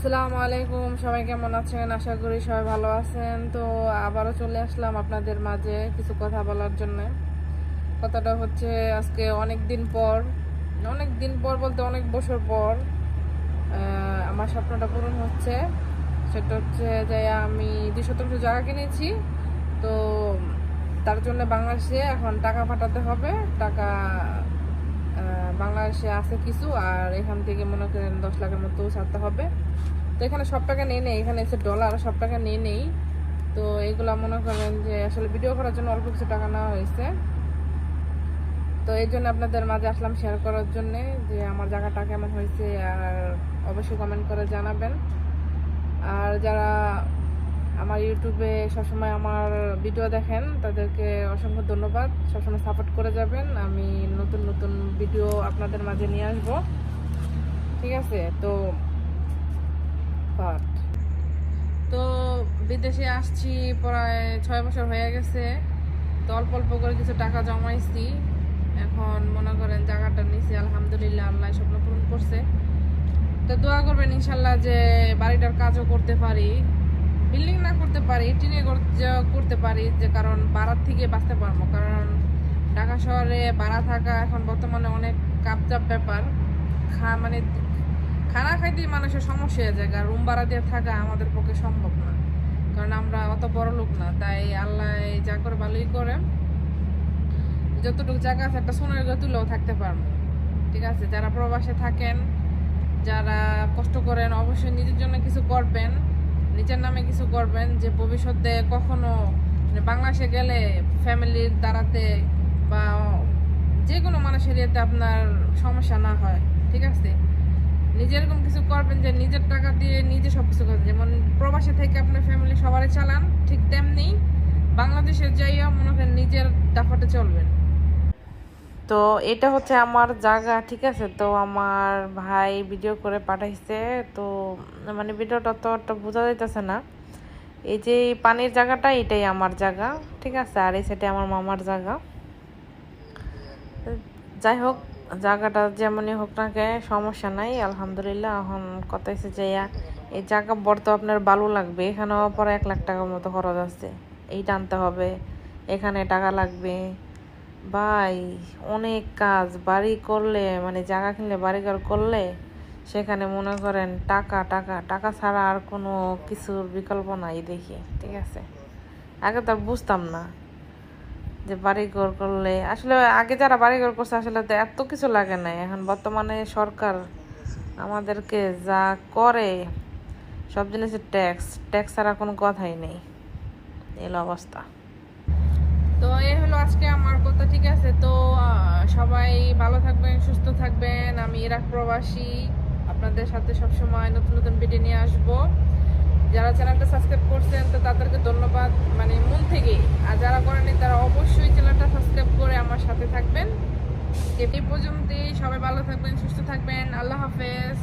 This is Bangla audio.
আসসালামু আলাইকুম, সবাই কেমন আছেন? আশা করি সবাই ভালো আছেন। তো আবারও চলে আসলাম আপনাদের মাঝে কিছু কথা বলার জন্য। কথাটা হচ্ছে, আজকে অনেক দিন পর, অনেক দিন পর বলতে অনেক বছর পর আমার স্বপ্নটা পূরণ হচ্ছে। সেটা হচ্ছে যে আমি দুই শতাংশ জায়গা কিনেছি। তো তার জন্য বাংলাদেশে এখন টাকা পাঠাতে হবে। টাকা বাংলাদেশে আছে কিছু, আর এখান থেকে মনে করেন দশ লাখের মতো ছাড়তে হবে। তো এখানে সব টাকা নিয়ে নেই, এখানে এসে ডলার সব টাকা নিয়ে নেই। তো এগুলা মনে করেন যে আসলে ভিডিও করার জন্য অল্প কিছু টাকা নেওয়া হয়েছে। তো এই জন্য আপনাদের মাঝে আসলাম শেয়ার করার জন্য যে আমার জায়গাটা কেমন হয়েছে, আর অবশ্যই কমেন্ট করে জানাবেন। আর যারা আমার ইউটিউবে সবসময় আমার ভিডিও দেখেন, তাদেরকে অসংখ্য ধন্যবাদ। সবসময় সাপোর্ট করে যাবেন। আমি নতুন নতুন ভিডিও আপনাদের মাঝে নিয়ে আসব। ঠিক আছে? তো বাট তো বিদেশে আসছি প্রায় ছয় বছর হয়ে গেছে। তো অল্প অল্প করে কিছু টাকা জমাইছি। এখন মনে করেন জায়গাটা নিছি, আলহামদুলিল্লাহ আল্লাহ স্বপ্ন পূরণ করছে। তো দোয়া করবেন ইনশাল্লাহ যে বাড়িটার কাজও করতে পারি। বিল্ডিং না করতে পারি টিনে কর- করতে পারি যে কারণ ভাড়ার থেকে বাঁচতে পারব। কারণ ঢাকা শহরে বাড়া থাকা এখন বর্তমানে অনেক কাপচাপ ব্যাপার। খা মানে খানা খাইতেই মানুষের সমস্যা হয়ে যায় রুম ভাড়া দিয়ে থাকা আমাদের পক্ষে সম্ভব না। কারণ আমরা অত বড় লোক না, তাই আল্লাহ যা করে ভালোই করে। যতটুকু জায়গা আছে একটা সোনার গা তুলেও থাকতে পারব। ঠিক আছে, যারা প্রবাসে থাকেন, যারা কষ্ট করেন, অবশ্যই নিজের জন্য কিছু করবেন। নিজের নামে কিছু করবেন যে ভবিষ্যতে কখনো মানে বাংলাদেশে গেলে ফ্যামিলির দ্বারাতে বা যে কোনো মানুষের ইয়েতে আপনার সমস্যা না হয়, ঠিক আছে? নিজে এরকম কিছু করবেন যে নিজের টাকা দিয়ে নিজে সব কিছু করবেন যেমন প্রবাসে থেকে আপনার ফ্যামিলি সবারই চালান, ঠিক তেমনি বাংলাদেশে যাইয়া মনে করেন নিজের দাফাতে চলবেন। তো এটা হচ্ছে আমার জায়গা, ঠিক আছে? তো আমার ভাই ভিডিও করে পাঠাইছে, তো মানে ভিডিওটা তো একটা বোঝা যাইতেছে না। এই যে পানির জায়গাটা, এটাই আমার জায়গা, ঠিক আছে? আর এই সাইডে আমার মামার জায়গা। যাই হোক, জায়গাটা যেমনই হোক না কে, সমস্যা নাই, আলহামদুলিল্লাহ। এখন কথা হচ্ছে যে, এই জায়গা বড় তো আপনার ভালো লাগবে, এখানেও পরে এক লাখ টাকার মতো খরচ আছে। এইটা আনতে হবে, এখানে টাকা লাগবে। ভাই, অনেক কাজ। বাড়ি করলে মানে জায়গা কিনলে বাড়ি ঘর করলে, সেখানে মনে করেন টাকা টাকা। টাকা ছাড়া আর কোনো কিছুর বিকল্প নাই দেখি, ঠিক আছে? আগে তো বুঝতাম না যে বাড়িঘর করলে, আসলে আগে যারা বাড়িঘর করছে, আসলে তো এত কিছু লাগে না। এখন বর্তমানে সরকার আমাদেরকে যা করে, সব জিনিসের ট্যাক্স ট্যাক্স ছাড়া কোনো কথাই নেই। এলো অবস্থা। তো এই হলো আজকে আমার কথা, ঠিক আছে? তো সবাই ভালো থাকবেন, সুস্থ থাকবেন। আমি ইরাক প্রবাসী। আপনাদের সাথে সবসময় নতুন নতুন ভিডিও নিয়ে আসব। যারা চ্যানেলটা সাবস্ক্রাইব করছেন, তো তাদেরকে ধন্যবাদ। মানে মন থেকে আর যারা করেনি তারা অবশ্যই চ্যানেলটা সাবস্ক্রাইব করে আমার সাথে থাকবেন। এই পর্যন্তই। সবাই ভালো থাকবেন, সুস্থ থাকবেন। আল্লাহ হাফেজ।